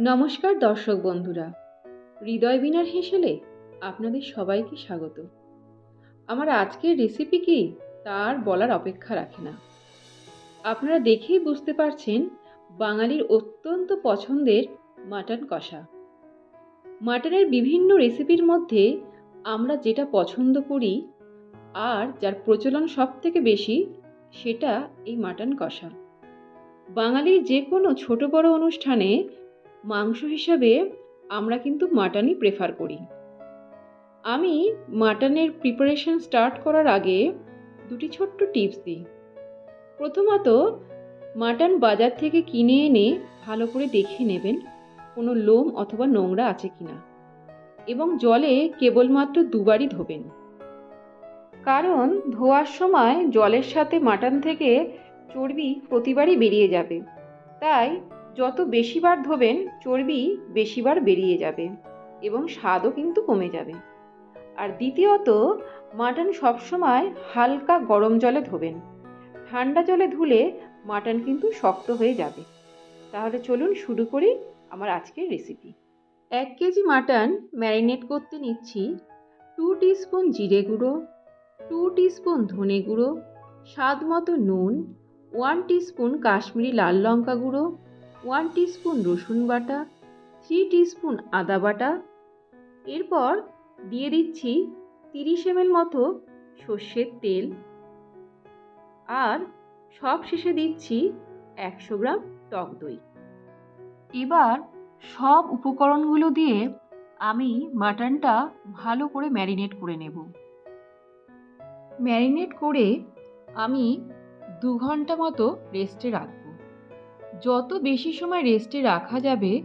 নমস্কার দর্শক বন্ধুরা। হৃদয় বিনার হেসেলে আপনাদের সবাইকে স্বাগত। আমার আজকের রেসিপি কি তার বলার অপেক্ষা রাখে না। আপনারা দেখেই বুঝতে পারছেন বাঙালির অত্যন্ত পছন্দের মাটন কষা। মাটনের বিভিন্ন রেসিপির মধ্যে আমরা যেটা পছন্দ করি আর যার প্রচলন সব থেকে বেশি সেটা এই মাটন কষা। বাঙালির যে কোনো ছোট বড় অনুষ্ঠানে মাংস হিসাবে আমরা কিন্তু মাটনই প্রেফার করি। আমি মাটনের প্রিপারেশন স্টার্ট করার আগে দুটি ছোট্ট টিপস দিই। প্রথমত, মাটন বাজার থেকে কিনে এনে ভালো করে দেখে নেবেন কোনো লোম অথবা নোংরা আছে কি না এবং জলে কেবলমাত্র দুবারই ধোবেন। কারণ ধোয়ার সময় জলের সাথে মাটন থেকে চর্বি প্রতিবারই বেরিয়ে যাবে। তাই যত বেশিবার ধোবেন, চর্বি বেশিবার বেরিয়ে যাবে এবং স্বাদও কিন্তু কমে যাবে। আর দ্বিতীয়ত, মাটন সবসময় হালকা গরম জলে ধোবেন। ঠান্ডা জলে ধুলে মাটন কিন্তু শক্ত হয়ে যাবে। তাহলে চলুন শুরু করি আমার আজকের রেসিপি এক কেজি মাটন ম্যারিনেট করতে নিচ্ছি টু স্পুন জিরে গুঁড়ো টু স্পুন ধনে গুঁড়ো, স্বাদ মতো নুন ওয়ান স্পুন কাশ্মীরি লাল লঙ্কা গুঁড়ো ওয়ান স্পুন রসুন বাটা, থ্রি স্পুন আদা বাটা। এরপর দিয়ে দিচ্ছি তিরিশ এমএল মতো সর্ষের তেল। আর সব শেষে দিচ্ছি একশো গ্রাম টক দই। এবার সব উপকরণগুলো দিয়ে আমি মাটনটা ভালো করে ম্যারিনেট করে নেব। ম্যারিনেট করে আমি দু ঘণ্টা মতো রেস্টে রাখব। যত বেশি সময় রেস্টে রাখা যাবে,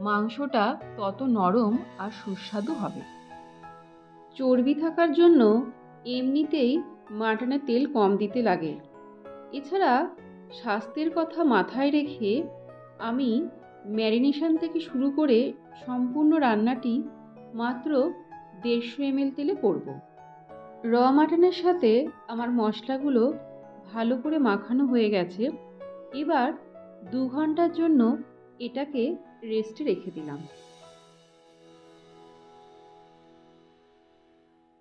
মাংসটা তত নরম আর সুস্বাদু হবে। চর্বি থাকার জন্য এমনিতেই মাটনে তেল কম দিতে লাগে। এছাড়া স্বাস্থ্যের কথা মাথায় রেখে আমি ম্যারিনেশন থেকে শুরু করে সম্পূর্ণ রান্নাটি মাত্র দেড়শো এমএল তেলে করব। র মাটনের সাথে আমার মশলাগুলো ভালো করে মাখানো হয়ে গেছে। এবার দু ঘণ্টার জন্য এটাকে রেস্টে রেখে দিলাম।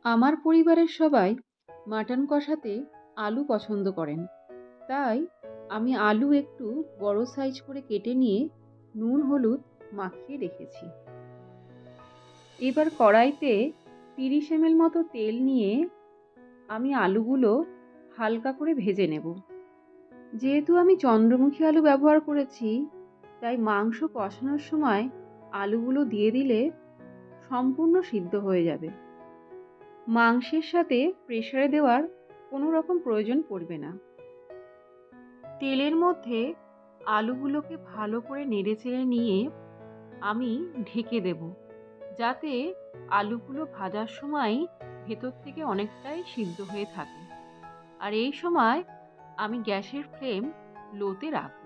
আমার পরিবারের সবাই মাটন কষাতে আলু পছন্দ করেন। তাই আমি আলু একটু বড় সাইজ করে কেটে নিয়ে নুন, হলুদ মাখিয়ে রেখেছি। এবার কড়াইতে তিরিশ এমএল মতো তেল নিয়ে আমি আলুগুলো হালকা করে ভেজে নেব। যেহেতু আমি চন্দ্রমুখী আলু ব্যবহার করেছি, তাই মাংস কষানোর সময় আলুগুলো দিয়ে দিলে সম্পূর্ণ সিদ্ধ হয়ে যাবে। মাংসের সাথে প্রেশারে দেওয়ার কোনো রকম প্রয়োজন পড়বে না। তেলের মধ্যে আলুগুলোকে ভালো করে নেড়ে চেড়ে নিয়ে আমি ঢেকে দেব, যাতে আলুগুলো ভাজার সময় ভেতর থেকে অনেকটাই সিদ্ধ হয়ে থাকে। আর এই সময় আমি গ্যাসের ফ্লেম লোতে রাখব।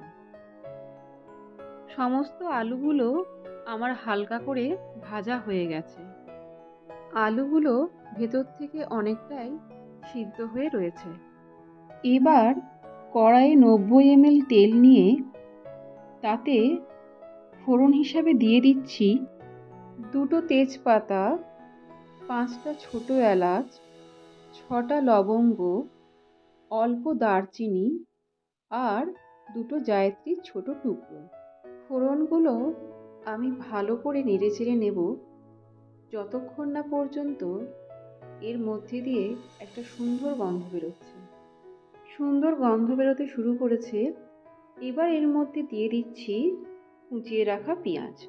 সমস্ত আলুগুলো আমার হালকা করে ভাজা হয়ে গেছে। আলুগুলো ভেতর থেকে অনেকটাই সিদ্ধ হয়ে রয়েছে। এবার কড়াইয়ে নব্বই এমএল তেল নিয়ে তাতে ফোড়ন হিসাবে দিয়ে দিচ্ছি দুটো তেজপাতা, পাঁচটা ছোট এলাচ, ছটা লবঙ্গ অল্প দারচিনি আর দুটো জায়ত্রীর ছোট টুকরো। ফোড়নগুলো আমি ভালো করে নেড়ে চেড়ে নেব। যতক্ষণ না পর্যন্ত এর মধ্যে দিয়ে একটা সুন্দর গন্ধ বেরোচ্ছে। সুন্দর গন্ধ বেরোতে শুরু করেছে। এবার এর মধ্যে দিয়ে দিচ্ছি কুচিয়ে রাখা পেঁয়াজ।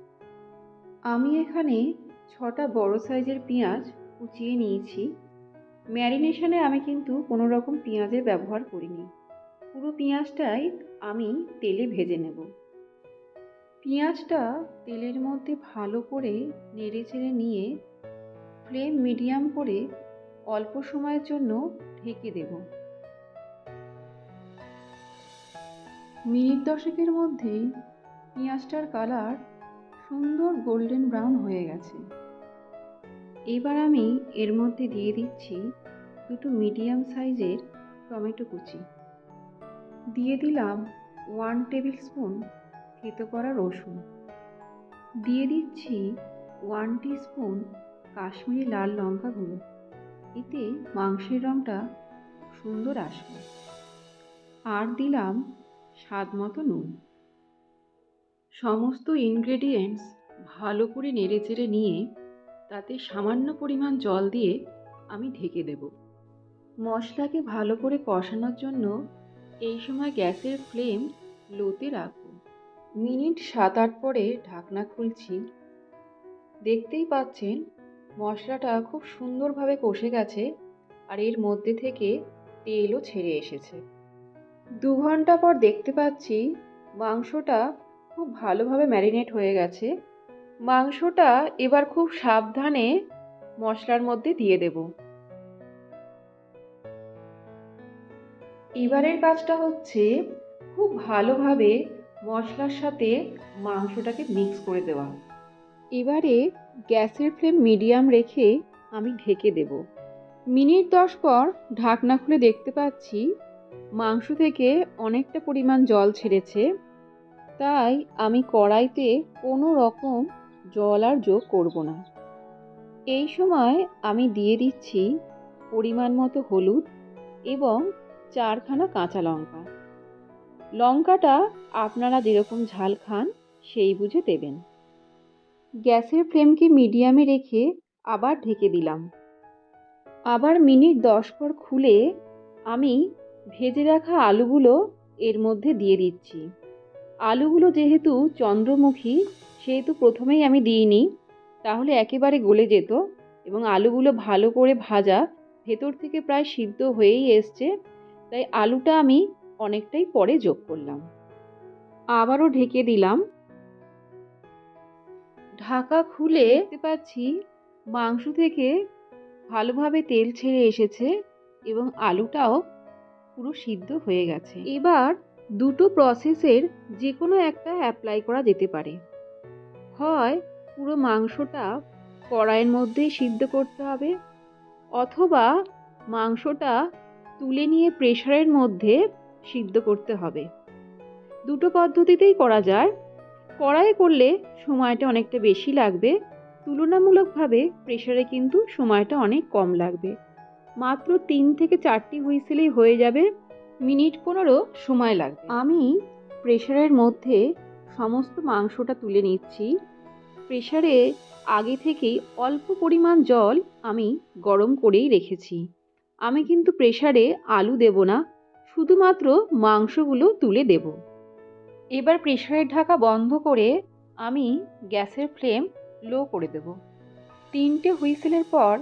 আমি এখানে ছটা বড় সাইজের পেঁয়াজ কুচিয়ে নিয়েছি। ম্যারিনেশনে আমি কিন্তু কোনো রকম পেঁয়াজের ব্যবহার করিনি। পুরো পেঁয়াজটাই আমি তেলে ভেজে নেব। পেঁয়াজটা তেলের মধ্যে ভালো করে নেড়ে চেড়ে নিয়ে ফ্লেম মিডিয়াম করে অল্প সময়ের জন্য ঢেকে দেব। মিনিট দশেকের মধ্যেই পেঁয়াজটার কালার সুন্দর গোল্ডেন ব্রাউন হয়ে গেছে। এবার আমি এর মধ্যে দিয়ে দিচ্ছি দুটো মিডিয়াম সাইজের টমেটো কুচি। দিয়ে দিলাম ওয়ান টেবিল স্পুন থেতো করা রসুন। দিয়ে দিচ্ছি ওয়ান স্পুন কাশ্মীরি লাল লঙ্কা গুঁড়ো। এতে মাংসের রঙটা সুন্দর আসবে। আর দিলাম স্বাদ মতো নুন। সমস্ত ইনগ্রেডিয়েন্টস ভালো করে নেড়েচেড়ে নিয়ে তাতে সামান্য পরিমাণ জল দিয়ে আমি ঢেকে দেব। মশলাকে ভালো করে কষানোর জন্য এই সময় গ্যাসের ফ্লেম লোতে রাখব। মিনিট সাত আট পরে ঢাকনা খুলছি। দেখতেই পাচ্ছেন, মশলাটা খুব সুন্দরভাবে কষে গেছে আর এর মধ্যে থেকে তেলও ছেড়ে এসেছে। দু ঘণ্টা পর দেখতে পাচ্ছি মাংসটা খুব ভালোভাবে ম্যারিনেট হয়ে গেছে। মাংসটা এবার খুব সাবধানে মশলার মধ্যে দিয়ে দেব। এবারের কাজটা হচ্ছে খুব ভালোভাবে মশলার সাথে মাংসটাকে মিক্স করে দেওয়া। এবারে গ্যাসের ফ্লেম মিডিয়াম রেখে আমি ঢেকে দেব। মিনিট দশ পর ঢাকনা খুলে দেখতে পাচ্ছি মাংস থেকে অনেকটা পরিমাণ জল ছেড়েছে। তাই আমি কড়াইতে কোনো রকম জল আর যোগ করব না। এই সময় আমি দিয়ে দিচ্ছি পরিমাণ মতো হলুদ এবং চারখানা কাঁচা লঙ্কা। লঙ্কাটা আপনারা যেরকম ঝাল খান, সেই বুঝে দেবেন। গ্যাসের ফ্লেমকে মিডিয়ামে রেখে আবার ঢেকে দিলাম। আবার মিনিট দশ পর খুলে আমি ভেজে রাখা আলুগুলো এর মধ্যে দিয়ে দিচ্ছি। আলুগুলো যেহেতু চন্দ্রমুখী সেহেতু প্রথমেই আমি দিইনি। তাহলে একেবারে গলে যেত এবং আলুগুলো ভালো করে ভাজা ভেতর থেকে প্রায় সিদ্ধ হয়েই এসছে, তাই আলুটা আমি অনেকটাই পরে যোগ করলাম। আবারও ঢেকে দিলাম। ঢাকা খুলে পাচ্ছি মাংস থেকে ভালোভাবে তেল ছেড়ে এসেছে এবং আলুটাও পুরো সিদ্ধ হয়ে গেছে। এবার দুটো প্রসেসের যে কোনো একটা অ্যাপ্লাই করা যেতে পারে। হয়, পুরো মাংসটা কড়াইয়ের মধ্যেই সিদ্ধ করতে হবে। অথবা মাংসটা তুলে নিয়ে প্রেশারের মধ্যে সিদ্ধ করতে হবে। দুটো পদ্ধতিতেই করা যায়। কড়াইয়ে করলে সময়টা অনেকটা বেশি লাগবে। তুলনামূলকভাবে প্রেশারে কিন্তু সময়টা অনেক কম লাগবে। মাত্র তিন থেকে চারটি হুইসেলেই হয়ে যাবে। মিনিট পনেরো সময় লাগবে। আমি প্রেশারের মধ্যে সমস্ত মাংসটা তুলে নিচ্ছি। প্রেশারে আগে থেকেই অল্প পরিমাণ জল আমি গরম করেই রেখেছি। আমি কিন্তু প্রেশারে আলু দেব না, শুধুমাত্র মাংসগুলো তুলে দেব। এবার প্রেশারের ঢাকা বন্ধ করে আমি গ্যাসের ফ্লেম লো করে দেব। তিনটে হুইসেলের পর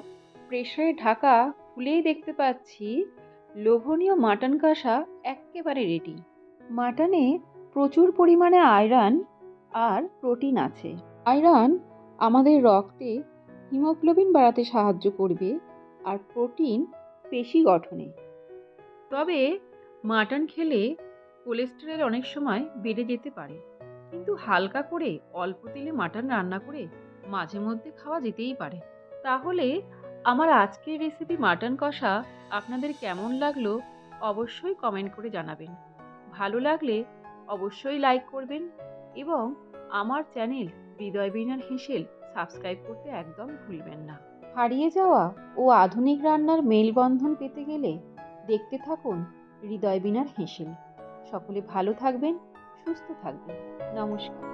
প্রেশারের ঢাকা খুলেই দেখতে পাচ্ছি, লোভনীয় মাটন কষা একেবারে রেডি মাটনে প্রচুর পরিমাণে আয়রন আর প্রোটিন আছে। আয়রন আমাদের রক্তে হিমোগ্লোবিন বাড়াতে সাহায্য করবে আর প্রোটিন পেশি গঠনে। তবে মাটন খেলে কোলেস্টেরল অনেক সময় বেড়ে যেতে পারে। কিন্তু হালকা করে অল্প তেলে মাটন রান্না করে মাঝে মধ্যে খাওয়া যেতেই পারে। তাহলে আমার আজকের রেসিপি মাটন কষা আপনাদের কেমন লাগল অবশ্যই কমেন্ট করে জানাবেন। ভালো লাগলে অবশ্যই লাইক করবেন এবং আমার চ্যানেল হৃদয় বিনার হেসেল সাবস্ক্রাইব করতে একদম ভুলবেন না। হারিয়ে যাওয়া ও আধুনিক রান্নার মেলবন্ধন পেতে গেলে দেখতে থাকুন হৃদয় বিনার হেসেল। সকলে ভালো থাকবেন, সুস্থ থাকবেন। নমস্কার।